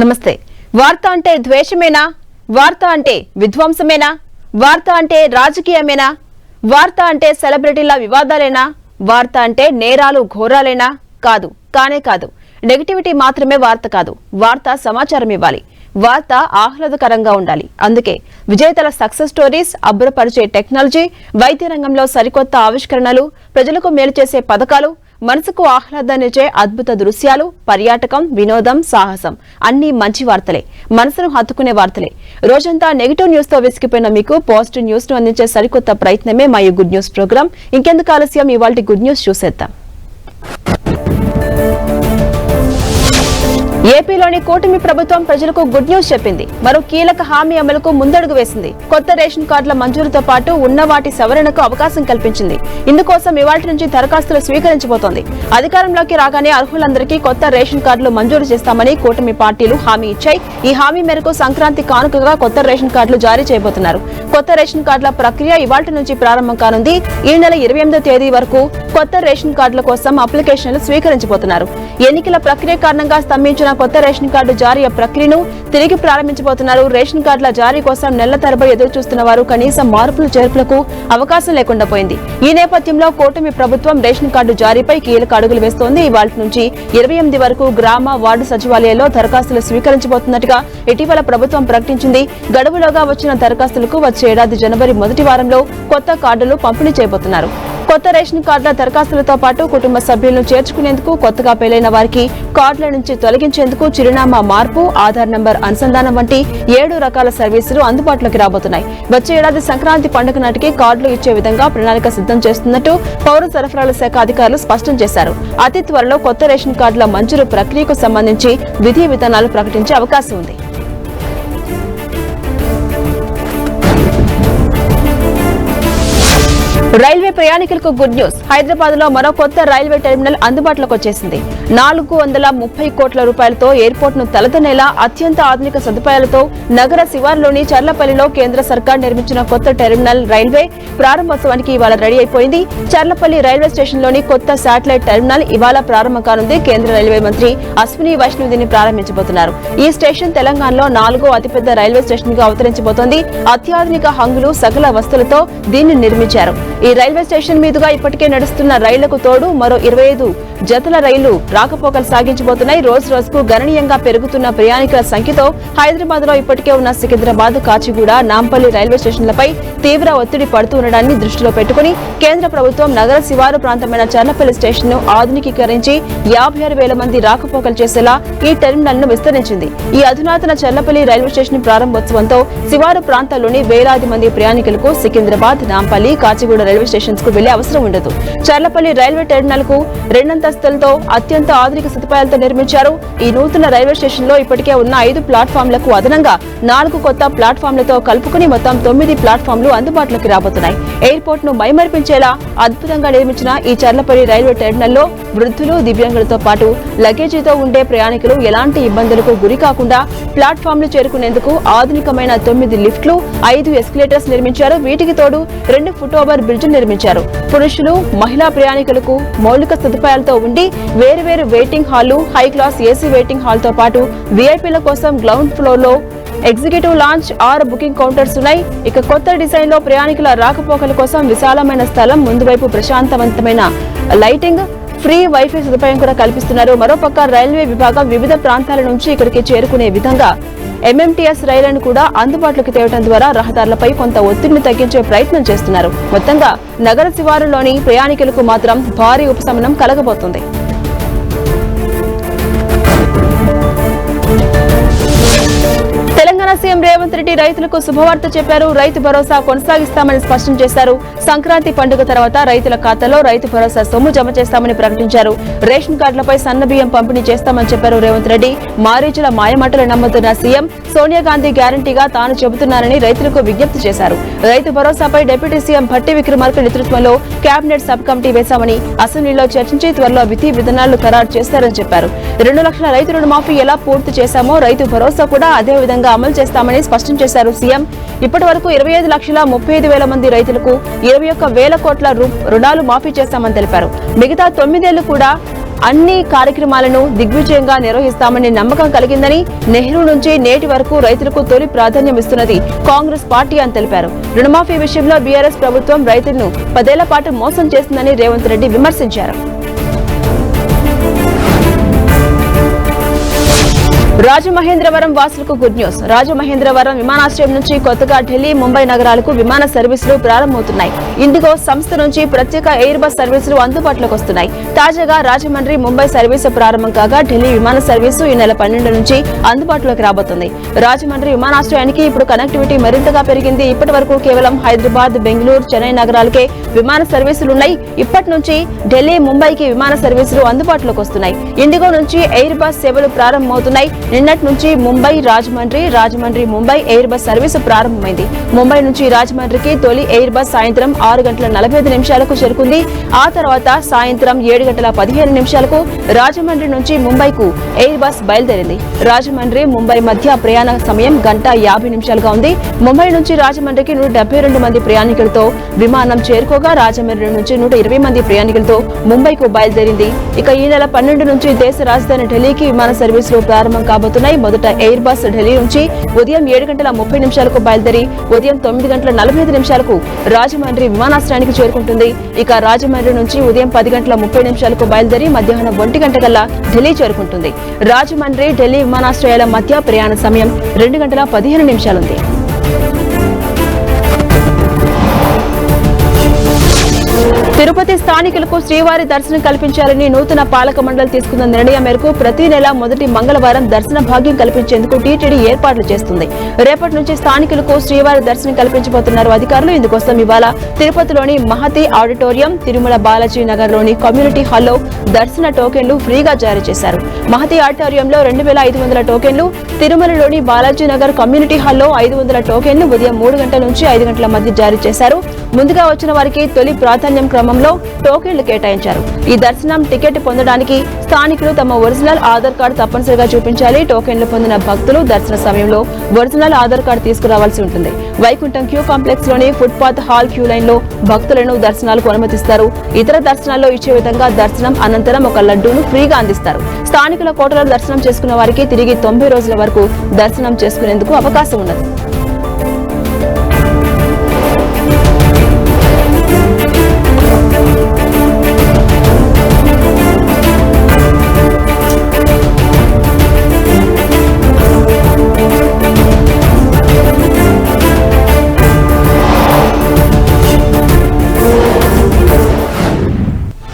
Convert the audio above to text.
నమస్తే. వార్త అంటే ద్వేషమేనా? వార్త అంటే విధ్వంసమేనా? వార్త అంటే రాజకీయమేనా? వార్త అంటే సెలబ్రిటీల వివాదాలేనా? వార్త అంటే నేరాలు ఘోరాలేనా? కాదు. కానే కాదు. నెగిటివిటీ మాత్రమే వార్త కాదు. వార్త సమాచారం ఇవ్వాలి. వార్త ఆహ్లాదకరంగా ఉండాలి. అందుకే విజేతల సక్సెస్ స్టోరీస్ అబ్బురపరిచే టెక్నాలజీ వైద్య రంగంలో సరికొత్త ఆవిష్కరణలు ప్రజలకు మేలు చేసే పథకాలు మనసుకు ఆహ్లాదాన్నిచ్చే అద్భుత దృశ్యాలు పర్యాటకం వినోదం సాహసం. అన్ని మంచి వార్తలే. మనసును హత్తుకునే వార్తలే. రోజంతా నెగిటివ్ న్యూస్తో విసిగిపోయిన మీకు పాజిటివ్ న్యూస్ను అందించే సరికొత్త ప్రయత్నమే మా ఈ గుడ్ న్యూస్ ప్రోగ్రాం ఇంకెందుకు ఆలస్యం? ఇవాళ గుడ్ న్యూస్ చూసేద్దాం. ఏపీలోని కూటమి ప్రభుత్వం ప్రజలకు గుడ్ న్యూస్ చెప్పింది. మరో కీలక హామీ అమలుకు ముందడుగు వేసింది. కొత్త రేషన్ కార్డుల మంజూరుతో పాటు ఉన్న వాటి సవరణకు అవకాశం కల్పించింది. ఇందుకోసం ఇవాటి నుంచి దరఖాస్తులు స్వీకరించబోతోంది. అధికారంలోకి రాగానే అర్హులందరికీ కొత్త రేషన్ కార్డులు మంజూరు చేస్తామని కూటమి పార్టీలు హామీ ఇచ్చాయి. ఈ హామీ మేరకు సంక్రాంతి కానుకగా కొత్త రేషన్ కార్డులు జారీ చేయబోతున్నారు. కొత్త రేషన్ కార్డుల ప్రక్రియ ఇవాటి నుంచి ప్రారంభం కానుంది. ఈ నెల ఇరవై ఎనిమిదో తేదీ వరకు కొత్త రేషన్ కార్డుల కోసం అప్లికేషన్లు స్వీకరించబోతున్నారు. ఎన్నికల ప్రక్రియ కారణంగా స్తంభించిన కొత్త రేషన్ కార్డు జారీ ప్రక్రియను తిరిగి ప్రారంభించబోతున్నారు. రేషన్ కార్డుల జారీ కోసం నెల తరబడి ఎదురు చూస్తున్న వారు కనీసం మార్పులు చేర్పులకు అవకాశం లేకుండా పోయింది. ఈ నేపథ్యంలో కూటమి ప్రభుత్వం రేషన్ కార్డు జారీపై కీలక అడుగులు వేస్తోంది. ఇవాళ నుంచి ఇరవై ఎనిమిది వరకు గ్రామ వార్డు సచివాలయాల్లో దరఖాస్తులు స్వీకరించబోతున్నట్టుగా ఇటీవల ప్రభుత్వం ప్రకటించింది. గడువులోగా వచ్చిన దరఖాస్తులకు వచ్చే ఏడాది జనవరి మొదటి వారంలో కొత్త కార్డులు పంపిణీ చేయబోతున్నారు. కొత్త రేషన్ కార్డుల దరఖాస్తులతో పాటు కుటుంబ సభ్యులను చేర్చుకునేందుకు కొత్తగా పెళ్ళైన వారికి కార్డుల నుంచి తొలగించేందుకు చిరునామా మార్పు ఆధార్ నంబర్ అనుసంధానం వంటి ఏడు రకాల సర్వీసులు అందుబాటులోకి రాబోతున్నాయి. వచ్చే ఏడాది సంక్రాంతి పండుగ నాటికి కార్డులు ఇచ్చే విధంగా ప్రణాళిక సిద్ధం చేస్తున్నట్టు పౌర సరఫరాల శాఖ అధికారులు స్పష్టం చేశారు. అతి త్వరలో కొత్త రేషన్ కార్డుల మంజూరు ప్రక్రియకు సంబంధించి విధి విధానాలు ప్రకటించే అవకాశం ఉంది. రైల్వే ప్రయాణికులకు గుడ్ న్యూస్. హైదరాబాద్లో మరో కొత్త రైల్వే టెర్మినల్ అందుబాటులోకి వచ్చేసింది. నాలుగు వందల ముప్పై కోట్ల రూపాయలతో ఎయిర్పోర్ట్ను తలదనేలా అత్యంత ఆధునిక సదుపాయాలతో నగర శివార్లోని చర్లపల్లిలో కేంద్ర సర్కార్ నిర్మించిన కొత్త టెర్మినల్ రైల్వే ప్రారంభోత్సవానికి ఇవాళ రెడీ అయిపోయింది. చర్లపల్లి రైల్వే స్టేషన్లోని కొత్త శాటిలైట్ టెర్మినల్ ఇవాళ ప్రారంభం కానుంది. కేంద్ర రైల్వే మంత్రి అశ్విని వైష్ణవ్ దీన్ని ప్రారంభించబోతున్నారు. ఈ స్టేషన్ తెలంగాణలో నాలుగో అతిపెద్ద రైల్వే స్టేషన్గా అవతరించబోతోంది. అత్యాధునిక హంగులు సకల వస్తువులతో దీన్ని నిర్మించారు. ఈ రైల్వే స్టేషన్ మీదుగా ఇప్పటికే నడుస్తున్న రైళ్ళకు తోడు మరో ఇరవై ఐదు జతల రైళ్ళు రాకపోకలు సాగించబోతున్నాయి. రోజు రోజుకు గణనీయంగా పెరుగుతున్న ప్రయాణికుల సంఖ్యతో హైదరాబాద్లో ఇప్పటికే ఉన్న సికింద్రాబాద్ కాచిగూడ నాంపల్లి రైల్వే స్టేషన్లపై తీవ్ర ఒత్తిడి పడుతూ ఉండడాన్ని దృష్టిలో పెట్టుకుని కేంద్ర ప్రభుత్వం నగర శివారు ప్రాంతమైన చర్లపల్లి స్టేషన్ను ఆధునికీకరించి యాభై ఆరు వేల మంది రాకపోకలు చేసేలా ఈ టెర్మినల్ను విస్తరించింది. ఈ అధునాతన చర్లపల్లి రైల్వే స్టేషన్ ప్రారంభోత్సవంతో శివారు ప్రాంతాల్లోని వేలాది మంది ప్రయాణికులకు సికింద్రాబాద్ నాంపల్లి కాచిగూడ రైల్వే స్టేషన్స్కు వెళ్ళే అవసరం ఉండదు. చర్లపల్లి రైల్వే టెర్మినల్కు రెండంతస్తులతో అత్యంత ఆధునిక సదుపాయాలతో నిర్మించారు ఈ నూతన రైల్వే స్టేషన్లో ఇప్పటికే ఉన్న ఐదు ప్లాట్ఫామ్లకు అదనంగా నాలుగు కొత్త ప్లాట్ఫామ్లతో కలుపుకుని మొత్తం తొమ్మిది ప్లాట్ఫామ్లు అందుబాటులోకి రాబోతున్నాయి. ఎయిర్పోర్ట్ను మైమర్పించేలా అద్భుతంగా నిర్మించిన ఈ చర్లపల్లి రైల్వే టెర్మినల్లో వృద్ధులు దివ్యాంగులతో పాటు లగేజీతో ఉండే ప్రయాణికులు ఎలాంటి ఇబ్బందులకు గురి కాకుండా ప్లాట్ఫామ్లు చేరుకునేందుకు ఆధునికమైన తొమ్మిది లిఫ్ట్లు ఐదు ఎస్కలేటర్స్ నిర్మించారు. వీటికి తోడు రెండు ఫుట్ ఓవర్ బ్రిడ్జ్ నిర్మించారు. పురుషులు మహిళా ప్రయాణికులకు మౌలిక సదుపాయాలతో ఉండి వేరువేరు వెయిటింగ్ హాల్లు హై క్లాస్ ఏసీ వెయిటింగ్ హాల్తో పాటు వీఐపీల కోసం గ్రౌండ్ ఫ్లోర్లో ఎగ్జిక్యూటివ్ లాంచ్ ఆరు బుకింగ్ కౌంటర్స్ ఉన్నాయి. ఇక కొత్త డిజైన్లో ప్రయాణికుల రాకపోకల కోసం విశాలమైన స్థలం ముందు వైపు ప్రశాంతవంతమైన లైటింగ్ ఫ్రీ వైఫై సదుపాయం కూడా కల్పిస్తున్నారు. మరోపక్క రైల్వే విభాగం వివిధ ప్రాంతాల నుంచి ఇక్కడికి చేరుకునే విధంగా ఎంఎంటీఎస్ రైళ్ళను కూడా అందుబాటులోకి తేవడం ద్వారా రహదారులపై కొంత ఒత్తిడిని తగ్గించే ప్రయత్నం చేస్తున్నారు. మొత్తంగా నగర శివారులోని ప్రయాణికులకు మాత్రం భారీ ఉపశమనం కలగబోతుంది. తెలంగాణ సీఎం రేవంత్ రెడ్డి రైతులకు శుభవార్త చెప్పారు. రైతు భరోసా కొనసాగిస్తామని స్పష్టం చేశారు. సంక్రాంతి పండుగ తర్వాత రైతుల ఖాతాలో రైతు భరోసా సొమ్ము జమ చేస్తామని ప్రకటించారు. రేషన్ కార్డులపై సన్న బియ్యం పంపిణీ చేస్తామని చెప్పారు రేవంత్ రెడ్డి. మారీచుల మాయమాటలు నమ్ముతున్న సీఎం సోనియా గాంధీ గ్యారంటీగా తాను చెబుతున్నానని రైతులకు విజ్ఞప్తి చేశారు. రైతు భరోసాపై డిప్యూటీ సీఎం భట్టి విక్రమార్క నేతృత్వంలో కేబినెట్ సబ్ కమిటీ వేశామని అసెంబ్లీలో చర్చించి త్వరలో విధి విధానాలు ఖరారు చేస్తారని చెప్పారు. రెండు లక్షల రైతు రుణమాఫీ ఎలా పూర్తి చేశామో రైతు భరోసా కూడా అదే విధంగా అమలు చేస్తామని స్పష్టం చేశారు సీఎం. ఇప్పటి వరకు ఇరవై ఐదు లక్షల ముప్పై ఐదు వేల మంది రైతులకు ఇరవై ఒక్క వేల కోట్ల రు- రుణాలు మాఫీ చేస్తామని తెలిపారు. మిగతా తొమ్మిదేళ్ళు కూడా అన్ని కార్యక్రమాలను దిగ్విజయంగా నిర్వహిస్తామని నమ్మకం కలిగిందని నెహ్రూ నుంచి నేటి వరకు రైతులకు తొలి ప్రాధాన్యం ఇస్తున్నది కాంగ్రెస్ పార్టీ అని తెలిపారు. రుణమాఫీ విషయంలో బీఆర్ఎస్ ప్రభుత్వం రైతులను పదేళ్ళ పాటు మోసం చేస్తుందని రేవంత్ రెడ్డి విమర్శించారు. రాజమహేంద్రవరం వాసులకు గుడ్ న్యూస్. రాజమహేంద్రవరం విమానాశ్రయం నుంచి కొత్తగా ఢిల్లీ ముంబై నగరాలకు విమాన సర్వీసులు ప్రారంభమవుతున్నాయి. ఇందుకో సంస్థ నుంచి ప్రత్యేక ఎయిర్ బస్ సర్వీసులు అందుబాటులోకి వస్తున్నాయి. తాజాగా రాజమండ్రి ముంబై సర్వీసు ప్రారంభం కాగా ఢిల్లీ విమాన సర్వీసు ఈ నెల పన్నెండు నుంచి అందుబాటులోకి రాబోతుంది. రాజమండ్రి విమానాశ్రయానికి ఇప్పుడు కనెక్టివిటీ మరింతగా పెరిగింది. ఇప్పటి వరకు కేవలం హైదరాబాద్ బెంగళూరు చెన్నై నగరాలకే విమాన సర్వీసులున్నాయి. ఇప్పటి నుంచి ఢిల్లీ ముంబైకి విమాన సర్వీసులు అందుబాటులోకి వస్తున్నాయి. ఇండిగో నుంచి ఎయిర్ బస్ సేవలు ప్రారంభమవుతున్నాయి. నిన్నటి నుంచి Mumbai Rajahmundry Rajahmundry Mumbai air bus service ప్రారంభమైంది. ముంబై నుంచి రాజమండ్రికి తొలి ఎయిర్ బస్ సాయంత్రం ఆరు గంటల నలభై ఐదు నిమిషాలకు చేరుకుంది. ఆ తర్వాత సాయంత్రం ఏడు గంటల పదిహేను నిమిషాలకు రాజమండ్రి నుంచి ముంబైకు ఎయిర్ బస్ బయలుదేరింది. రాజమండ్రి ముంబై మధ్య ప్రయాణ సమయం గంట యాభై నిమిషాలుగా ఉంది. ముంబై నుంచి రాజమండ్రికి నూట డెబ్బై రెండు మంది ప్రయాణికులతో విమానం చేరుకోగా రాజమండ్రి నుంచి నూట ఇరవై మంది ప్రయాణికులతో ముంబైకు బయలుదేరింది. ఇక ఈ నెల పన్నెండు నుంచి దేశ రాజధాని ఢిల్లీకి విమాన సర్వీసులు ప్రారంభం రాబోతున్నాయి. మొదట ఎయిర్ బస్ ఢిల్లీ నుంచి ఉదయం ఏడు గంటల ముప్పై నిమిషాలకు బయలుదేరి ఉదయం తొమ్మిది గంటల నలభై ఐదు నిమిషాలకు రాజమండ్రి విమానాశ్రయానికి చేరుకుంటుంది. ఇక రాజమండ్రి నుంచి ఉదయం పది గంటల ముప్పై నిమిషాలకు బయలుదేరి మధ్యాహ్నం ఒంటి గంట కల్లా ఢిల్లీ చేరుకుంటుంది. రాజమండ్రి ఢిల్లీ విమానాశ్రయాల మధ్య ప్రయాణ సమయం రెండు గంటల పదిహేను నిమిషాలుంది. తిరుపతి స్థానికులకు శ్రీవారి దర్శనం కల్పించాలని నూతన పాలక మండలి తీసుకున్న నిర్ణయం మేరకు ప్రతి నెల మొదటి మంగళవారం దర్శన భాగ్యం కల్పించేందుకు టీటీడీ ఏర్పాట్లు చేస్తుంది. రేపటి నుంచి స్థానికులకు శ్రీవారి దర్శనం కల్పించబోతున్నారు అధికారులు. ఇందుకోసం ఇవాళ తిరుపతిలోని మహతి ఆడిటోరియం తిరుమల బాలాజీ నగర్లోని కమ్యూనిటీ హాల్లో దర్శన టోకెన్లు ఫ్రీగా జారీ చేశారు. మహతి ఆడిటోరియంలో రెండు వేల ఐదు వందల టోకెన్లు తిరుమలలోని బాలాజీ నగర్ కమ్యూనిటీ హాల్లో ఐదు వందల టోకెన్లు ఉదయం మూడు గంటల నుంచి ఐదు గంటల మధ్య జారీ చేశారు. ముందుగా వచ్చిన వారికి తొలి ప్రాధాన్యం క్రమంలో టోకెన్లు కేటాయించారు. ఈ దర్శనం టికెట్ పొందడానికి స్థానికులు తమ ఒరిజినల్ ఆధార్ కార్డు తప్పనిసరిగా చూపించాలి. టోకెన్లు పొందిన భక్తులు దర్శన సమయంలో ఒరిజినల్ ఆధార్ కార్డు తీసుకురావాల్సి ఉంటుంది. వైకుంఠం క్యూ కాంప్లెక్స్లోని ఫుట్పాత్ హాల్ క్యూ లైన్లో భక్తులను దర్శనాలకు అనుమతిస్తారు. ఇతర దర్శనాల్లో ఇచ్చే విధంగా దర్శనం అనంతరం ఒక లడ్డూను ఫ్రీగా అందిస్తారు. స్థానికుల కోటలో దర్శనం చేసుకున్న వారికి తిరిగి తొంభై రోజుల వరకు దర్శనం చేసుకునేందుకు అవకాశం ఉన్నది.